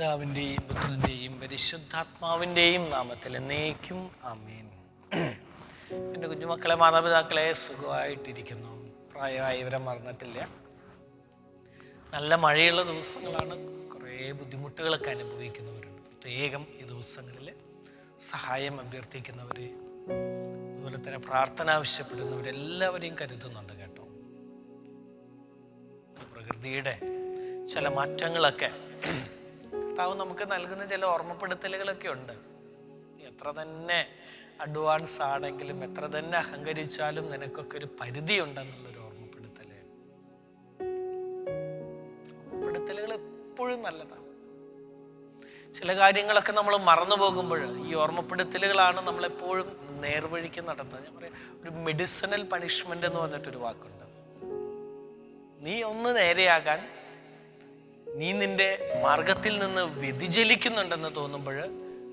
പിതാവിന്റെയും പുത്രന്റെയും പരിശുദ്ധാത്മാവിന്റെയും നാമത്തിൽ എന്നേക്കും ആമേൻ. എന്റെ കുഞ്ഞുമക്കളെ മാതാപിതാക്കളെ സുഖമായിട്ടിരിക്കുന്നു. പ്രായമായി ഇവരെ മറന്നിട്ടില്ല. നല്ല മഴയുള്ള ദിവസങ്ങളാണ്. കുറേ ബുദ്ധിമുട്ടുകളൊക്കെ അനുഭവിക്കുന്നവരുണ്ട്. പ്രത്യേകം ഈ ദിവസങ്ങളിൽ സഹായം അഭ്യർത്ഥിക്കുന്നവർ അതുപോലെ തന്നെ പ്രാർത്ഥന ആവശ്യപ്പെടുന്നവരെല്ലാവരെയും കരുതുന്നുണ്ട് കേട്ടോ. പ്രകൃതിയുടെ ചില മാറ്റങ്ങളൊക്കെ കർത്താവ് നമുക്ക് നൽകുന്ന ചില ഓർമ്മപ്പെടുത്തലുകളൊക്കെ ഉണ്ട്. എത്ര തന്നെ അഡ്വാൻസ് ആണെങ്കിലും എത്ര തന്നെ അഹങ്കരിച്ചാലും നിനക്കൊക്കെ ഒരു പരിധി ഉണ്ടെന്നുള്ളൊരു ഓർമ്മപ്പെടുത്തൽ. ഓർമ്മപ്പെടുത്തലുകൾ എപ്പോഴും നല്ലതാണ്. ചില കാര്യങ്ങളൊക്കെ നമ്മൾ മറന്നു പോകുമ്പോൾ ഈ ഓർമ്മപ്പെടുത്തലുകളാണ് നമ്മളെപ്പോഴും നേർവഴിക്ക് നടത്തുന്നത്. ഞാൻ പറയാം ഒരു മെഡിസിനൽ പണിഷ്മെന്റ് എന്ന് പറഞ്ഞിട്ടൊരു വാക്കുണ്ട്. നീ ഒന്ന് നേരെയാകാൻ നീ നിന്റെ മാർഗത്തിൽ നിന്ന് വ്യതിചലിക്കുന്നുണ്ടെന്ന് തോന്നുമ്പോൾ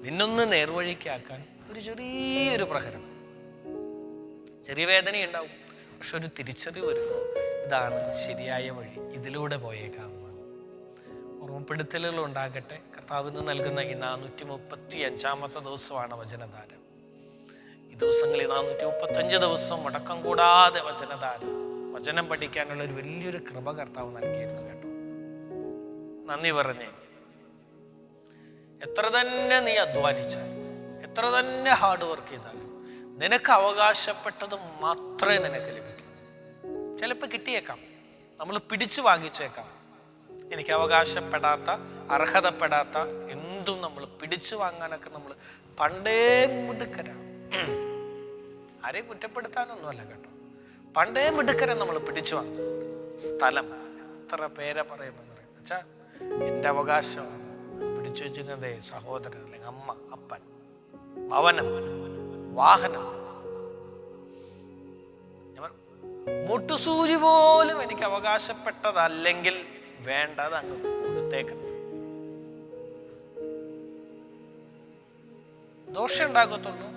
നിന്നൊന്ന് നേർവഴിക്കാക്കാൻ ഒരു ചെറിയൊരു പ്രഹരം. ചെറിയ വേദനയുണ്ടാവും പക്ഷെ ഒരു തിരിച്ചറിവ് വരുമ്പോൾ ഇതാണ് ശരിയായ വഴി. ഇതിലൂടെ പോയേക്കാവുന്നത് ഓർമ്മപ്പെടുത്തലുകൾ ഉണ്ടാകട്ടെ. കർത്താവിന് നൽകുന്ന ഈ നാനൂറ്റി മുപ്പത്തി അഞ്ചാമത്തെ ദിവസമാണ് വചനധാര ഈ ദിവസങ്ങളിൽ നാനൂറ്റി മുപ്പത്തഞ്ച് ദിവസം മുടക്കം കൂടാതെ വചനധാര വചനം പഠിക്കാനുള്ള ഒരു വലിയൊരു കൃപ കർത്താവ് നൽകിയിരുന്നു കേട്ടോ. നന്ദി പറഞ്ഞേ. എത്ര തന്നെ നീ അധ്വാനിച്ചാൽ എത്ര തന്നെ ഹാർഡ് വർക്ക് ചെയ്താലും നിനക്ക് അവകാശപ്പെട്ടത് മാത്രമേ നിനക്ക് ലഭിക്കൂ. ചിലപ്പോൾ കിട്ടിയേക്കാം. നമ്മൾ പിടിച്ചു വാങ്ങിച്ചേക്കാം. എനിക്ക് അവകാശപ്പെടാത്ത അർഹതപ്പെടാത്ത എന്തും നമ്മൾ പിടിച്ചു വാങ്ങാനൊക്കെ നമ്മൾ പണ്ടേ മിടുക്കരാണ് ആരെയും കുറ്റപ്പെടുത്താനൊന്നുമല്ല കേട്ടോ. പണ്ടേ മിടുക്കരെ നമ്മൾ പിടിച്ചു വാങ്ങും. സ്ഥലം എത്ര പേരെ പറയുമെന്ന് പറയും വെച്ചാ എന്റെ അവകാശം പിടിച്ചു വെച്ചിരുന്നത് സഹോദരൻ അല്ലെങ്കിൽ അമ്മ അപ്പൻ ഭവനം വാഹനം. മുട്ടുസൂചി പോലും എനിക്ക് അവകാശപ്പെട്ടതല്ലെങ്കിൽ വേണ്ടത് അങ്ങ് കൊടുത്തേക്കണം. ദോഷം ഉണ്ടാകത്തുള്ളൂ.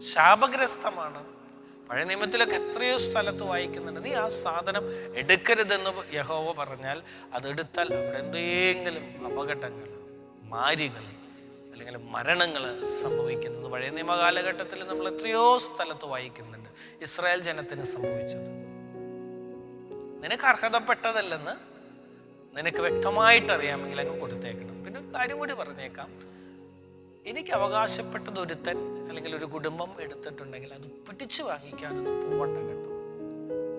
ശാപഗ്രസ്തമാണ്. പഴയ നിയമത്തിലൊക്കെ എത്രയോ സ്ഥലത്ത് വായിക്കുന്നുണ്ട്. നീ ആ സാധനം എടുക്കരുതെന്ന് യഹോവ പറഞ്ഞാൽ അതെടുത്താൽ അവിടെ എന്തെങ്കിലും അപകടങ്ങൾ മാരികൾ അല്ലെങ്കിൽ മരണങ്ങൾ സംഭവിക്കുന്നത്. പഴയ നിയമ കാലഘട്ടത്തിൽ നമ്മൾ എത്രയോ സ്ഥലത്ത് വായിക്കുന്നുണ്ട്. ഇസ്രായേൽ ജനത്തിന് സംഭവിച്ചത്. നിനക്ക് അർഹതപ്പെട്ടതല്ലെന്ന് നിനക്ക് വ്യക്തമായിട്ട് അറിയാമെങ്കിൽ അങ്ങ് കൊടുത്തേക്കണം. പിന്നെ കാര്യം കൂടി പറഞ്ഞേക്കാം. എനിക്ക് അവകാശപ്പെട്ടത് ഒരുത്തൻ അല്ലെങ്കിൽ ഒരു കുടുംബം എടുത്തിട്ടുണ്ടെങ്കിൽ അത് പിടിച്ചു വാങ്ങിക്കാനൊന്നും പോകണ്ട കേട്ടോ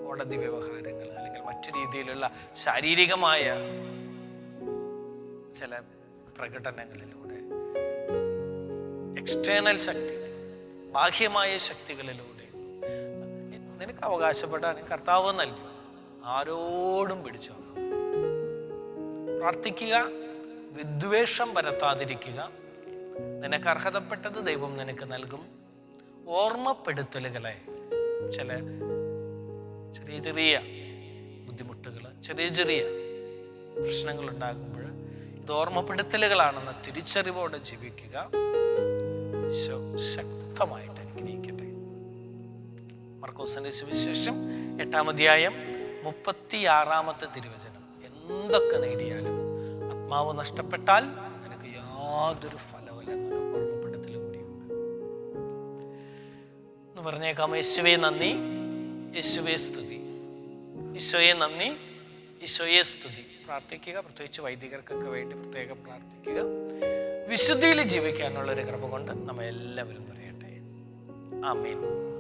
കോടതി വ്യവഹാരങ്ങൾ അല്ലെങ്കിൽ മറ്റു രീതിയിലുള്ള ശാരീരികമായ ചില പ്രകടനങ്ങളിലൂടെ എക്സ്റ്റേണൽ ശക്തി ബാഹ്യമായ ശക്തികളിലൂടെ നിനക്ക് അവകാശപ്പെടാൻ കർത്താവ് നൽകി ആരോടും പിടിച്ചു. പ്രാർത്ഥിക്കുക വിദ്വേഷം പരത്താതിരിക്കുക നിനക്ക് അർഹതപ്പെട്ടത് ദൈവം നിനക്ക് നൽകും. ഓർമ്മപ്പെടുത്തലുകളെ ചില ചെറിയ ചെറിയ ബുദ്ധിമുട്ടുകൾ ചെറിയ ചെറിയ പ്രശ്നങ്ങൾ ഉണ്ടാകുമ്പോൾ ഇത് ഓർമ്മപ്പെടുത്തലുകളാണെന്ന തിരിച്ചറിവോടെ ജീവിക്കുക. ശക്തമായിട്ട് അനുഗ്രഹിക്കട്ടെ. മർക്കോസിന്റെ സുവിശേഷം എട്ടാം അധ്യായം മുപ്പത്തിയാറാമത്തെ തിരുവചനം. എന്തൊക്കെ നേടിയാലും ആത്മാവ് നഷ്ടപ്പെട്ടാൽ നിനക്ക് യാതൊരു ഫലവുമില്ല പറഞ്ഞേക്കാം. യേശുവേ നന്ദി. യേശുവേ സ്തുതി. ഈശോയെ നന്ദി. ഈശോയെ സ്തുതി. പ്രാർത്ഥിക്കുക. പ്രത്യേകിച്ച് വൈദികർക്കൊക്കെ വേണ്ടി പ്രത്യേകം പ്രാർത്ഥിക്കുക. വിശുദ്ധിയിൽ ജീവിക്കാനുള്ള ഒരു കൃപ കൊണ്ട് നമ്മെ എല്ലാവരും പറയട്ടെ ആമീൻ.